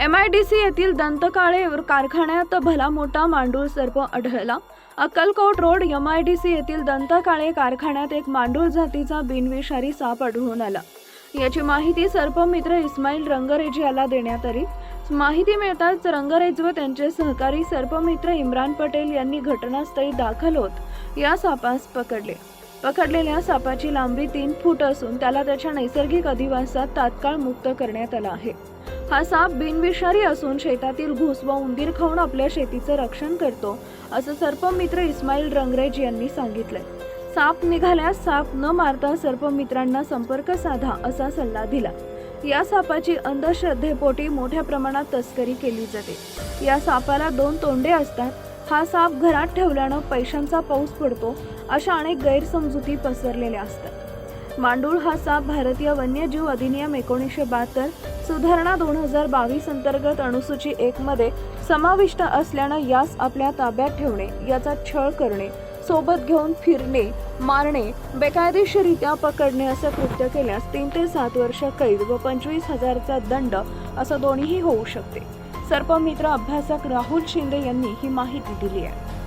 M I D C येथील दंतकाळे कारखान्यात भला मोठा मांडूळ सर्प आढळला. Akkalkot road M I D C येथील दंतकाळे कारखान्यात एक मांडूळ जातीचा बिनविषारी साप आढळून आला. याची माहिती सर्पमित्र इस्माईल रंगरेज याला देण्यात आली. माहिती मिळताच रंगरेज व त्यांचे सहकारी सर्पमित्र इम्रान पटेल यांनी घटनास्थळी दाखल होत या सापास पकडले. पकडलेल्या सापाची लांबी तीन फूट असून त्याला त्याच्या नैसर्गिक अधिवासात तात्काळ मुक्त करण्यात आला आहे. हा साप बिनविषारी असून शेतातील घुस व उंदीर खाऊन आपल्या शेतीचं रक्षण करतो असं सर्पमित्र इस्माईल रंगरेज यांनी सांगितलंय. साप निघाल्यास साप न मारता सर्पमित्रांना संपर्क साधा असा सल्ला दिला. या सापाची अंधश्रद्धेपोटी मोठ्या प्रमाणात तस्करी केली जाते. या सापाला दोन तोंडे असतात. हा साप घरात ठेवल्यानं पैशांचा पाऊस पडतो अशा अनेक गैरसमजुती पसरलेल्या असतात. मांडूळ हा साप भारतीय वन्यजीव अधिनियम एकोणीसशे बहात्तर सुधारणा दोन हजार बावीस अंतर्गत अनुसूची एक मध्ये समाविष्ट असल्यानं यास आपल्या ताब्यात ठेवणे याचा छळ करणे सोबत घेऊन फिरणे मारणे बेकायदेशीरित्या पकडणे असं कृत्य केल्यास तीन ते सात वर्ष कैद व पंचवीस हजारचा दंड असं दोन्हीही होऊ शकते. सर्पमित्र अभ्यासक राहुल शिंदे यांनी ही माहिती दिली आहे.